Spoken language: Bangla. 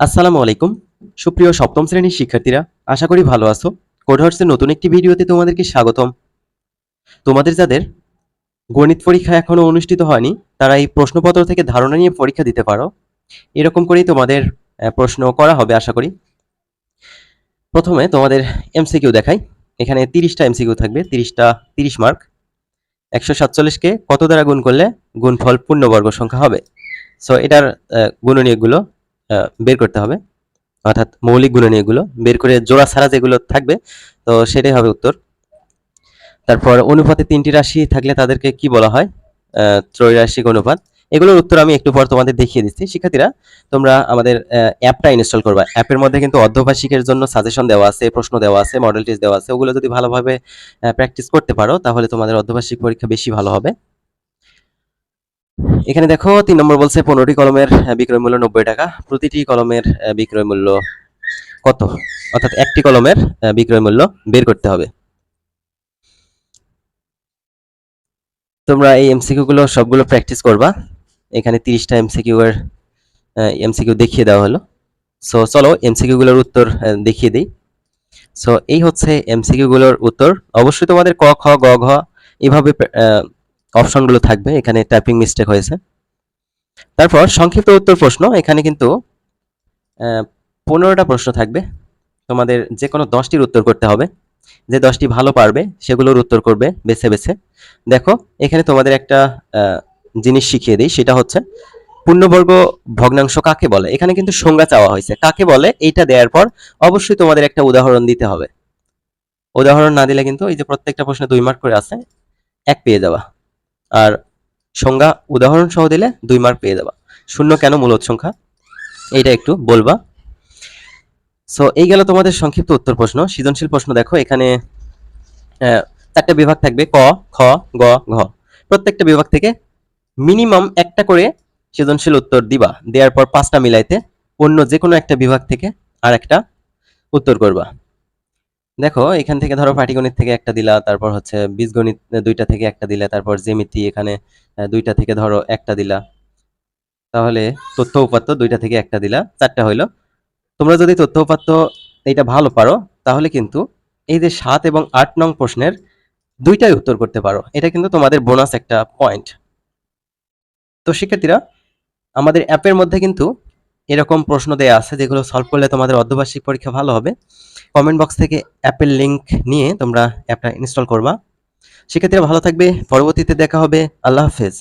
আসসালামু আলাইকুম। সুপ্রিয় সপ্তম শ্রেণির শিক্ষার্থীরা আশা করি ভালো আছো। কোডহার্সের নতুন একটি ভিডিওতে তোমাদেরকে স্বাগতম। তোমাদের যাদের গণিত পরীক্ষা এখনও অনুষ্ঠিত হয়নি তারা এই প্রশ্নপত্র থেকে ধারণা নিয়ে পরীক্ষা দিতে পারো। এরকম করেই তোমাদের প্রশ্ন করা হবে আশা করি। প্রথমে তোমাদের এমসিকিউ দেখাই। এখানে তিরিশটা এমসিকিউ থাকবে তিরিশটা তিরিশ মার্ক। একশো সাতচল্লিশকে কত দ্বারা গুণ করলে গুণফল পূর্ণবর্গ সংখ্যা হবে? সো এটার আহ, বের করতে হবে। অর্থাৎ মৌলিক গুণনীয়কগুলো বের করে জোড়া ছাড়া যেগুলো থাকবে, তো সেটাই হবে উত্তর। তারপর অনুপাতে তিনটি রাশি থাকলে তাদেরকে কি বলা হয়? ত্রৈরাশিক অনুপাত। এগুলোর উত্তর আমি একটু পর তোমাদের দেখিয়ে দিচ্ছি। শিক্ষার্থীরা, তোমরা আমাদের অ্যাপটা ইনস্টল করবা। অ্যাপের মধ্যে কিন্তু অর্ধবার্ষিকের জন্য সাজেশন দেওয়া আছে, প্রশ্ন দেওয়া আছে মডেল টেস্ট দেওয়া আছে। ওগুলো যদি ভালোভাবে প্র্যাকটিস করতে পারো, তাহলে তোমাদের অর্ধবার্ষিক পরীক্ষা বেশি ভালো হবে। এখানে দেখো, তিন নম্বর বলছে পনেরোটি কলমের বিক্রয় মূল্য নব্বই টাকা। প্রতিটি কলমের বিক্রয় মূল্য কত? অর্থাৎ একটি কলমের বিক্রয় মূল্য বের করতে হবে। তোমরা এই এমসিকিউ গুলো, সবগুলো প্র্যাকটিস করবা। এখানে তিরিশটা এমসিকিউ এর এমসিকিউ দেখিয়ে দেওয়া হলো। সো চলো এমসিকিউ গুলোর উত্তর দেখিয়ে দিই। সো এই হচ্ছে এমসিকিউ গুলোর উত্তর। অবশ্যই তোমাদের ক, খ, গ, ঘ, এভাবে অপশনগুলো থাকবে, এখানে টাইপিং মিস্টেক হয়েছে। তারপর সংক্ষিপ্ত উত্তর প্রশ্ন, এখানে কিন্তু পনেরোটা প্রশ্ন থাকবে। তোমাদের যে কোনো দশটির উত্তর করতে হবে। যে দশটি ভালো পারবে, সেগুলোর উত্তর করবে বেছে বেছে। দেখো, এখানে তোমাদের একটা জিনিস শিখিয়ে দিই, সেটা হচ্ছে, পূর্ণবর্গ ভগ্নাংশ কাকে বলে? এখানে কিন্তু সংজ্ঞা চাওয়া হয়েছে। কাকে বলে? এইটা দেওয়ার পর অবশ্যই তোমাদের একটা উদাহরণ দিতে হবে। উদাহরণ না দিলে কিন্তু এই যে প্রত্যেকটা প্রশ্নে দুই মার্ক করে আছে, এক পেয়ে যাবা। আর সংজ্ঞা উদাহরণ সহ দিলে দুই মার্ক পেয়ে যাবা। শূন্য কেন মূলত সংখ্যা? এইটা একটু বলবা। সো এই গেল তোমাদের সংক্ষিপ্ত উত্তর প্রশ্ন। সৃজনশীল প্রশ্ন দেখো, এখানে চারটা বিভাগ থাকবে। ক, খ, গ, ঘ। প্রত্যেকটা বিভাগ থেকে মিনিমাম একটা করে সৃজনশীল উত্তর দিবা। দেওয়ার পর পাঁচটা মিলাইতে অন্য যে কোনো একটা বিভাগ থেকে আর একটা উত্তর করবা। দেখো, এখান থেকে ধরো পাটিগণিত থেকে একটা দিলা, তারপর হচ্ছে বীজগণিত দুইটা থেকে একটা দিলা, তারপর জ্যামিতি এখানে দুইটা থেকে ধরো একটা দিলা। তাহলে তথ্য উপাত্ত দুইটা থেকে একটা দিলা, চারটা হইল। তোমরা যদি তথ্য উপাত্ত এইটা ভালো পারো, তাহলে কিন্তু এই যে সাত এবং আট নং প্রশ্নের দুইটাই উত্তর করতে পারো। এটা কিন্তু তোমাদের বোনাস একটা পয়েন্ট তো শিক্ষার্থীরা, আমাদের অ্যাপের মধ্যে কিন্তু এরকম প্রশ্ন দেয়া আছে যেগুলো সলভ করলে তোমাদের অর্ধবার্ষিক পরীক্ষা ভালো হবে। কমেন্ট বক্স থেকে অ্যাপের লিঙ্ক নিয়ে তোমরা অ্যাপটা ইনস্টল করবা। সেক্ষেত্রে ভালো থাকবে। পরবর্তীতে দেখা হবে। আল্লাহ হাফেজ।